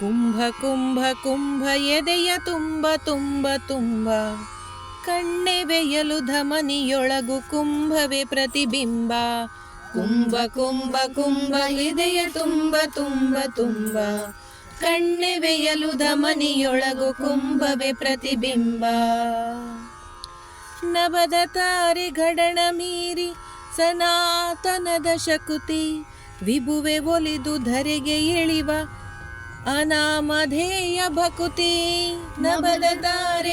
ಕುಂಭ ಕುಂಭ ಕುಂಭ ಎದೆಯ ತುಂಬ ತುಂಬ ತುಂಬ. ಕಣ್ಣೆ ಬೆಯಲು ಧಮನಿಯೊಳಗು ಕುಂಭವೇ ಪ್ರತಿಬಿಂಬ. ಕುಂಭ ಕುಂಭ ಕುಂಭ ಎದೆಯ ತುಂಬ ತುಂಬ ತುಂಬ. ಕಣ್ಣೆ ಬೆಯಲು ಧಮನಿಯೊಳಗು ಕುಂಭವೇ ಪ್ರತಿಬಿಂಬ. ನವದ ತಾರೆ ಘಡಣ ಮೀರಿ ಸನಾತನದ ಶಕುತಿ. ವಿಭುವೆ ಒಲಿದು ಧರೆಗೆ ಇಳಿವ ಅನಾಮಧೇಯ ಭಕುತಿ, ನಭದ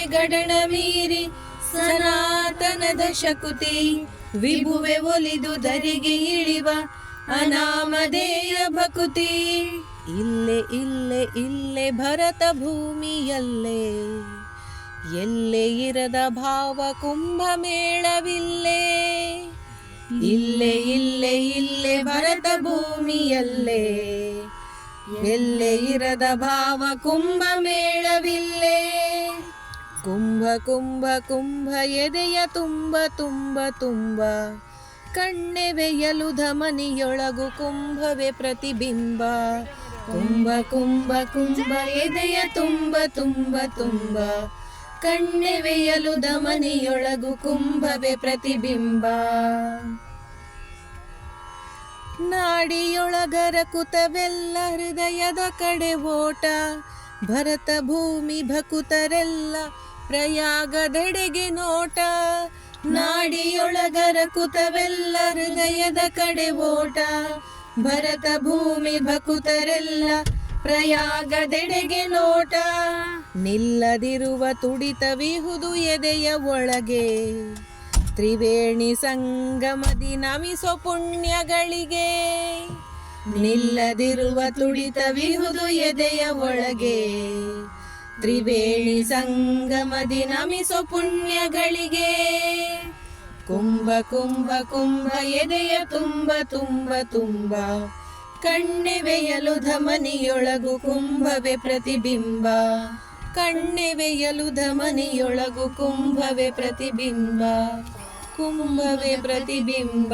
ಗಡಣ ಮೀರಿ, ಸನಾತನ ಶಕುತಿ ವಿಭುವೆ ಒಲಿದು ಧರಿಗೆ ಇಳಿವ ಅನಾಮಧೇಯ ಭಕುತಿ. ಇಲ್ಲೆ, ಇಲ್ಲೇ ಇಲ್ಲೇ ಭರತ ಭೂಮಿಯಲ್ಲೇ, ಎಲ್ಲೆ ಇರದ ಭಾವ ಕುಂಭಮೇಳವಿಲ್ಲೇ ಇಲ್ಲೇ ಇಲ್ಲೇ ಇಲ್ಲೇ ಭರತ ಭೂಮಿಯಲ್ಲೇ. ಎಲ್ಲೇ ಇರದ ಭಾವ ಕುಂಭ ಮೇಳವಿಲ್ಲೇ. ಕುಂಭ ಕುಂಭ ಕುಂಭ ಎದೆಯ ತುಂಬ ತುಂಬ ತುಂಬ. ಕಣ್ಣೆವೆಯಲು ಧಮನಿಯೊಳಗು ಕುಂಭವೇ ಪ್ರತಿಬಿಂಬ. ಕುಂಭ ಕುಂಭ ಕುಂಭ ಎದೆಯ ತುಂಬ ತುಂಬ ತುಂಬ. ಕಣ್ಣೆವೆಯಲು ಧಮನಿಯೊಳಗು ಕುಂಭವೇ ಪ್ರತಿಬಿಂಬ. ನಾಡಿಯೊಳಗರ ಕುತವೆಲ್ಲ ಹೃದಯದ ಕಡೆ ಓಟ. ಭರತ ಭೂಮಿ ಭಕುತರೆಲ್ಲ ಪ್ರಯಾಗದೆಡೆಗೆ ನೋಟ. ನಾಡಿಯೊಳಗರ ಕುತವೆಲ್ಲ ಹೃದಯದ ಕಡೆ ಓಟ. ಭರತ ಭೂಮಿ ಭಕುತರೆಲ್ಲ ಪ್ರಯಾಗದೆಡೆಗೆ ನೋಟ. ನಿಲ್ಲದಿರುವ ತುಡಿತವಿಹುದು ಎದೆಯ ಒಳಗೆ. ತ್ರಿವೇಣಿ ಸಂಗಮದಿ ನಮಿಸೋ ಪುಣ್ಯಗಳಿಗೆ. ನಿಲ್ಲದಿರುವ ತುಡಿತವಿಹುದು ಎದೆಯ ಒಳಗೆ. ತ್ರಿವೇಣಿ ಸಂಗಮದಿ ನಮಿಸೋ ಪುಣ್ಯಗಳಿಗೆ. ಕುಂಭ ಕುಂಭ ಕುಂಭ, ಎದೆಯ ತುಂಬ ತುಂಬ ತುಂಬ. ಕಣ್ಣೆವೆಯಲು ಧಮನಿಯೊಳಗು ಕುಂಭವೆ ಪ್ರತಿಬಿಂಬ. ಕಣ್ಣೆವೆಯಲು ಧಮನಿಯೊಳಗು ಕುಂಭವೆ ಪ್ರತಿಬಿಂಬ. ಕುಂಭವೆ ಪ್ರತಿಬಿಂಬ.